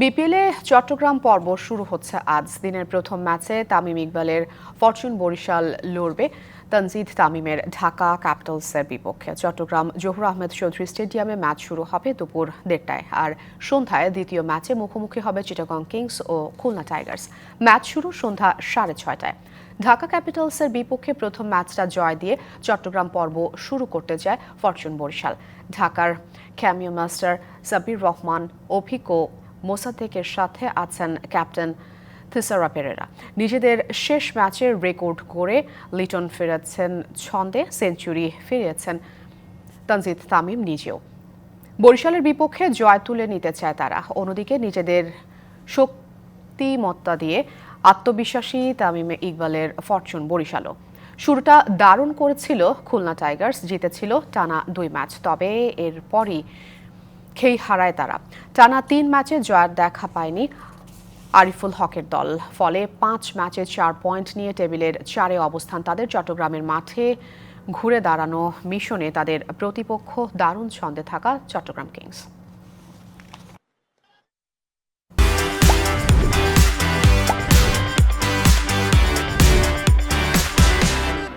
বিপিএলে চট্টগ্রাম পর্ব শুরু হচ্ছে আজ। দিনের প্রথম ম্যাচে তামিম ইকবালের ফরচুন বরিশাল লড়বে তানজিদ তামিমের ঢাকা ক্যাপিটালসের বিপক্ষে। চট্টগ্রাম জহুর আহমেদ চৌধুরী স্টেডিয়ামে ম্যাচ শুরু হবে দুপুর দেড়টায় আর সন্ধ্যায় দ্বিতীয় ম্যাচে মুখোমুখি হবে চিটাগং কিংস ও খুলনা টাইগার্স। ম্যাচ শুরু সন্ধ্যা সাড়ে ছয়টায়। ঢাকা ক্যাপিটালসের বিপক্ষে প্রথম ম্যাচটা জয় দিয়ে চট্টগ্রাম পর্ব শুরু করতে যায় ফরচুন বরিশাল। ঢাকার ক্যামিও মাস্টার সাবির রহমান অভিজ্ঞ মোসাদ্দেকের সাথে আছেন ক্যাপ্টেন থিসারা পেরেরা। নিজেদের শেষ ম্যাচের রেকর্ড করে লিটন ফেরাচ্ছেন ছন্দে, সেঞ্চুরি ফিরিয়েছেন তানজিদ তামিম নিজেও। বরিশালের বিপক্ষে জয় তুলে নিতে চায় তারা। অন্যদিকে নিজেদের শক্তিমত্তা দিয়ে আত্মবিশ্বাসী তামিম ইকবালের ফরচুন বরিশালও। শুরুটা দারুণ করেছিল খুলনা টাইগার্স, জিতেছিল টানা দুই ম্যাচ। তবে এরপরই খেই হারায় তারা। টানা তিন ম্যাচে জয়ের দেখা পায়নি আরিফুল হকের দল। ফলে পাঁচ ম্যাচে চার পয়েন্ট নিয়ে টেবিলের চারে অবস্থান তাদের। চট্টগ্রামের মাঠে ঘুরে দাঁড়ানো মিশনে তাদের প্রতিপক্ষ দারুণ ছন্দে থাকা চট্টগ্রাম কিংস।